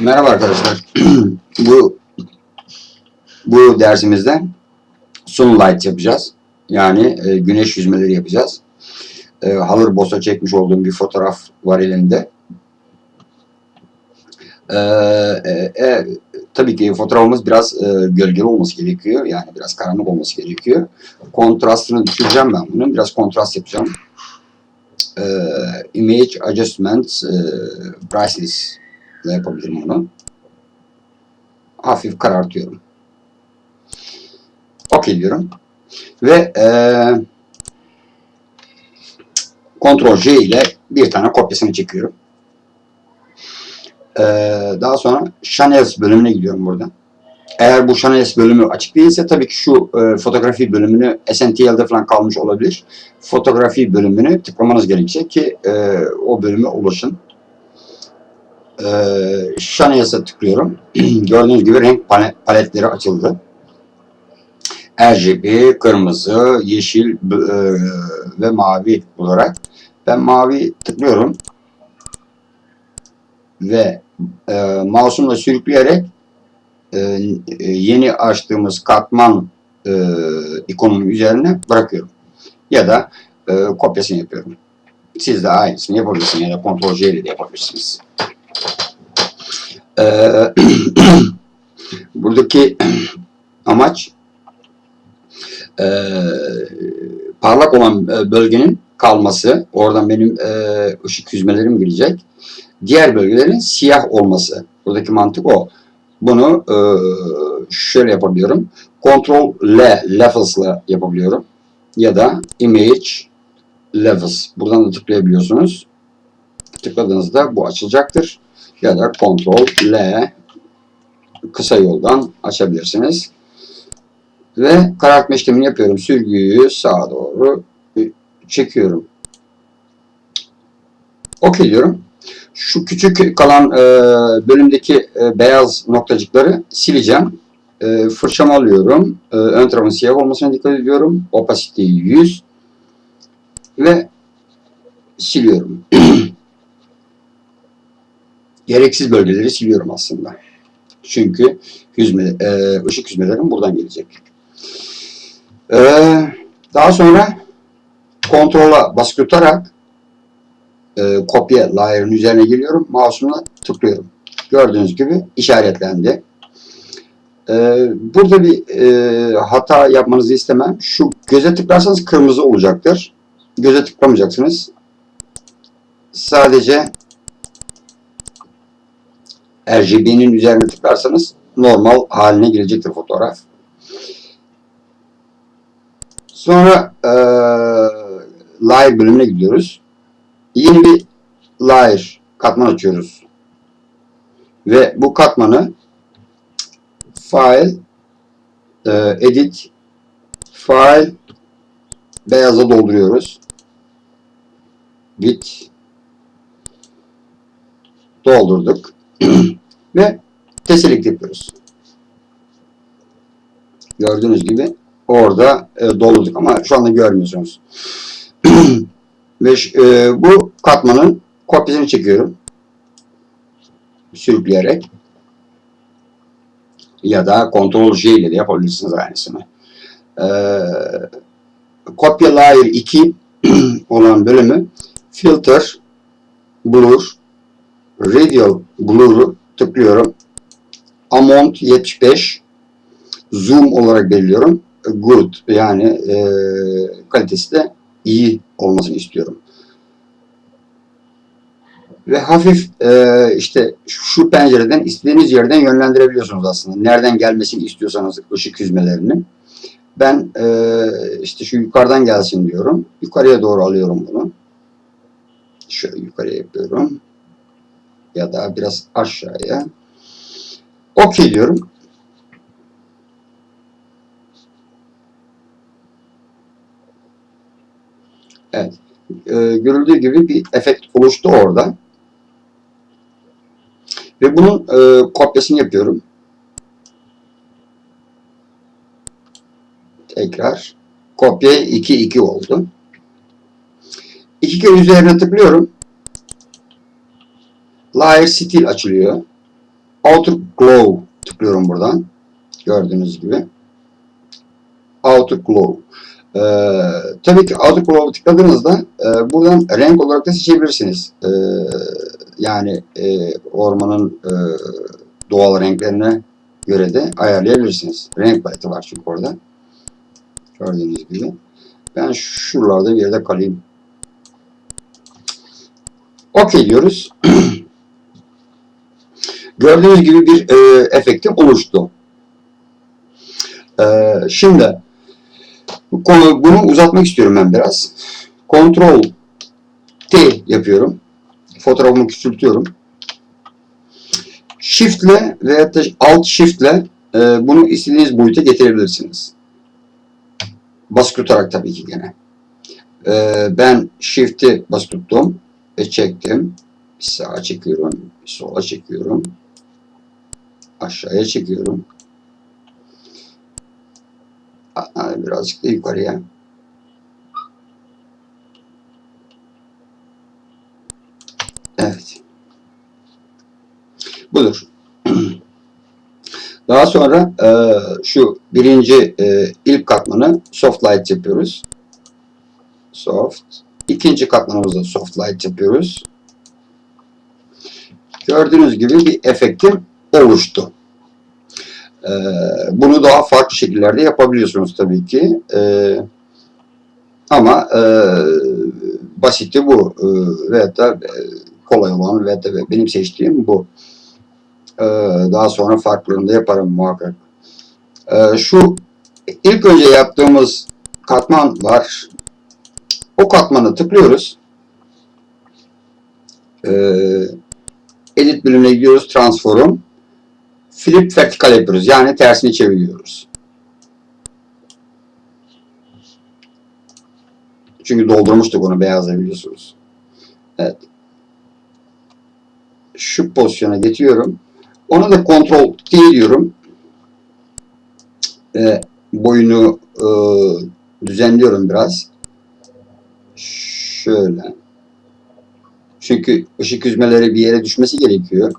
Merhaba arkadaşlar. bu bu dersimizde sunlight yapacağız. Yani e, güneş yüzmeleri yapacağız. E, Halır Boss'a çekmiş olduğum bir fotoğraf var elimde. E, e, e, tabii ki fotoğrafımız biraz e, gölgeli olması gerekiyor. Yani biraz karanlık olması gerekiyor. Kontrastını düşüreceğim ben bunun. Biraz kontrast yapacağım. E, image Adjustment e, Brightness ile yapabilirim onu. Hafif karartıyorum. OK diyorum. Ve e, Ctrl J ile bir tane kopyasını çekiyorum. E, daha sonra Channels bölümüne gidiyorum burada. Eğer bu Channels bölümü açık değilse tabii ki şu e, fotoğrafi bölümünü SNTL'de falan kalmış olabilir. Fotoğrafi bölümünü tıklamanız gerekecek ki e, o bölüme ulaşın. E, Channels'e tıklıyorum. Gördüğünüz gibi renk pale- paletleri açıldı. RGB, kırmızı, yeşil e, ve mavi olarak. Ben mavi tıklıyorum. Ve e, mouse'umla sürükleyerek e, e, yeni açtığımız katman e, ikonunun üzerine bırakıyorum. Ya da e, kopyasını yapıyorum. Siz de aynısını yapabilirsiniz ya da Ctrl J ile de yapabilirsiniz. E, buradaki amaç e, parlak olan e, bölgenin kalması. Oradan benim e, ışık yüzmelerim girecek. Diğer bölgelerin siyah olması. Buradaki mantık o. Bunu e, şöyle yapabiliyorum. Ctrl L levels'la yapabiliyorum. Ya da Image Levels. Buradan da tıklayabiliyorsunuz. Tıkladığınızda bu açılacaktır. Ya da Ctrl L kısa yoldan açabilirsiniz. Ve karartma işlemini yapıyorum. Sürgüyü sağa doğru çekiyorum. OK diyorum. Şu küçük kalan e, bölümdeki e, beyaz noktacıkları sileceğim. E, fırçamı alıyorum. E, ön tarafın siyah olmasına dikkat ediyorum. Opacity 100 ve siliyorum. Gereksiz bölgeleri siliyorum aslında. Çünkü hüzme, e, ışık hüzmelerim buradan gelecek. E, daha sonra kontrola basılı tutarak e, kopya layer'ın üzerine geliyorum. Mouse'umla tıklıyorum. Gördüğünüz gibi işaretlendi. E, burada bir e, hata yapmanızı istemem. Şu göze tıklarsanız kırmızı olacaktır. Göze tıklamayacaksınız. Sadece RGB'nin üzerine tıklarsanız normal haline gelecektir fotoğraf. Sonra e, layer bölümüne gidiyoruz. Yeni bir layer katman açıyoruz. Ve bu katmanı file e, edit file beyaza dolduruyoruz. Git doldurduk. Ve teselik yapıyoruz. Gördüğünüz gibi orada e, doldurduk ama şu anda görmüyorsunuz. Ve e, bu katmanın kopyasını çekiyorum. Sürükleyerek. Ya da Ctrl J ile de yapabilirsiniz aynısını. E, kopya layer 2 olan bölümü filter, blur, radial blur'u tıklıyorum. Amount 75 zoom olarak belirliyorum. Good yani e, kalitesi de iyi olmasını istiyorum. Ve hafif e, işte şu pencereden istediğiniz yerden yönlendirebiliyorsunuz aslında. Nereden gelmesini istiyorsanız ışık hüzmelerini. Ben e, işte şu yukarıdan gelsin diyorum. Yukarıya doğru alıyorum bunu. Şöyle yukarıya yapıyorum. Ya da biraz aşağıya. OK diyorum. Evet. E, görüldüğü gibi bir efekt oluştu orada. Ve bunun e, kopyasını yapıyorum. Tekrar. Kopya 2 2 oldu. İki kere üzerine tıklıyorum. Layer Stil açılıyor. Outer Glow tıklıyorum buradan. Gördüğünüz gibi. Outer Glow. Ee, tabii ki Outer Glow'u tıkladığınızda e, buradan renk olarak da seçebilirsiniz. Ee, yani e, ormanın e, doğal renklerine göre de ayarlayabilirsiniz. Renk paleti var çünkü orada. Gördüğünüz gibi. Ben şuralarda bir yerde kalayım. Okey diyoruz. Gördüğünüz gibi bir e, efekti oluştu. E, şimdi konu, bunu uzatmak istiyorum ben biraz. Ctrl T yapıyorum. Fotoğrafımı küçültüyorum. Shift ile veya Alt Shift ile e, bunu istediğiniz boyuta getirebilirsiniz. Baskı tutarak tabii ki gene. E, ben Shift'i basılı tuttum ve çektim. Bir sağa çekiyorum, sola çekiyorum. Aşağıya çekiyorum. Birazcık da yukarıya. Evet. Budur. Daha sonra e, şu birinci e, ilk katmanı soft light yapıyoruz. Soft. İkinci katmanımızda soft light yapıyoruz. Gördüğünüz gibi bir efektim oluştu. E, bunu daha farklı şekillerde yapabiliyorsunuz tabii ki. E, ama e, basiti bu. E, veyahut da e, kolay olan ve de benim seçtiğim bu. Ee, daha sonra farklarını da yaparım muhakkak. Ee, şu ilk önce yaptığımız katman var. O katmanı tıklıyoruz. Ee, edit bölümüne gidiyoruz. Transform. Flip vertikal yapıyoruz. Yani tersini çeviriyoruz. Çünkü doldurmuştuk onu beyazla biliyorsunuz. Evet. Şu pozisyona getiriyorum. Ona da kontrol T diyorum. Ve boyunu e, düzenliyorum biraz. Şöyle. Çünkü ışık yüzmeleri bir yere düşmesi gerekiyor.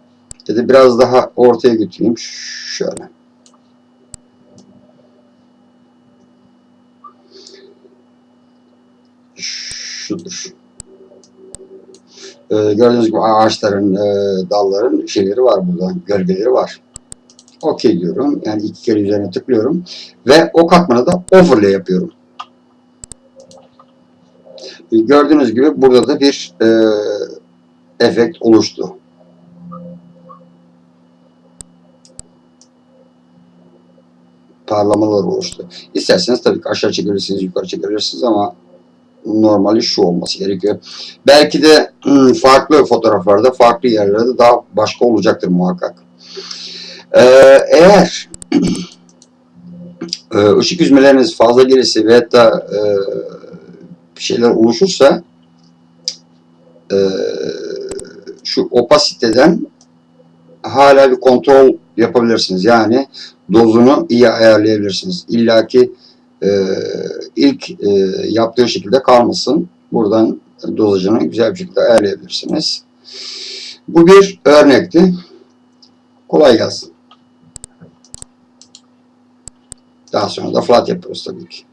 Da biraz daha ortaya götüreyim. Şöyle. Şudur. Ee, gördüğünüz gibi ağaçların, e, dalların şeyleri var burada, gölgeleri var. Okey diyorum. Yani iki kere üzerine tıklıyorum. Ve o katmanı da overlay yapıyorum. Gördüğünüz gibi burada da bir e, efekt oluştu. Parlamalar oluştu. İsterseniz tabii ki aşağı çekebilirsiniz, yukarı çekebilirsiniz ama normali şu olması gerekiyor. Belki de hmm, farklı fotoğraflarda, farklı yerlerde daha başka olacaktır muhakkak. Ee, eğer e, ışık yüzmeleriniz fazla gelirse ve hatta e, bir şeyler oluşursa e, şu opasiteden hala bir kontrol yapabilirsiniz. Yani dozunu iyi ayarlayabilirsiniz. İlla ki e, ilk e, yaptığı şekilde kalmasın. Buradan dozajını güzel bir şekilde ayarlayabilirsiniz. Bu bir örnekti. Kolay gelsin. Daha sonra da flat yapıyoruz tabii ki.